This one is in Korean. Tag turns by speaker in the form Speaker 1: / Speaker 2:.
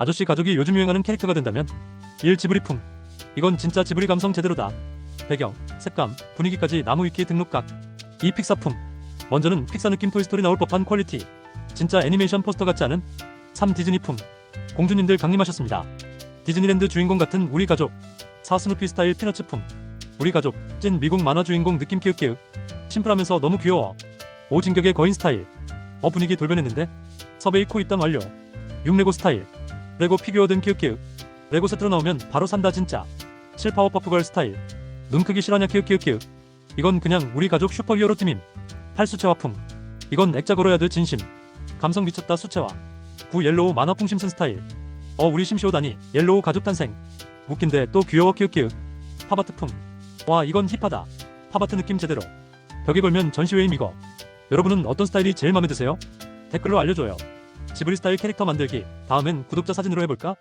Speaker 1: 아저씨 가족이 요즘 유행하는 캐릭터가 된다면 1. 지브리풍 이건 진짜 지브리 감성 제대로다 배경, 색감, 분위기까지 나무 위키 등록각 2. 픽사풍 먼저는 픽사 느낌 토이스토리 나올 법한 퀄리티 진짜 애니메이션 포스터 같지 않은 3. 디즈니풍 공주님들 강림하셨습니다 디즈니랜드 주인공 같은 우리 가족 4. 스누피 스타일 피너츠풍 우리 가족 찐 미국 만화 주인공 느낌 키읔키읔 심플하면서 너무 귀여워 5. 진격의 거인 스타일 어 분위기 돌변했는데 섭외 코 입당 완료 6. 레고 스타일 레고 피규어든 키읔키읔 레고 세트로 나오면 바로 산다 진짜. 7. 파워퍼프걸 스타일. 눈 크기 실화냐 키읔키읔키읔 이건 그냥 우리 가족 슈퍼히어로 팀임. 8. 수채화풍 이건 액자고로야드 진심. 감성 미쳤다 수채화. 9. 옐로우 만화 풍 심슨 스타일. 어 우리 심시오다니. 옐로우 가족 탄생. 웃긴데 또 귀여워 키읔키읔 팝아트 풍 와 이건 힙하다. 팝아트 느낌 제대로. 벽에 걸면 전시회임 이거. 여러분은 어떤 스타일이 제일 마음에 드세요? 댓글로 알려줘요 지브리 스타일 캐릭터 만들기 다음엔 구독자 사진으로 해볼까?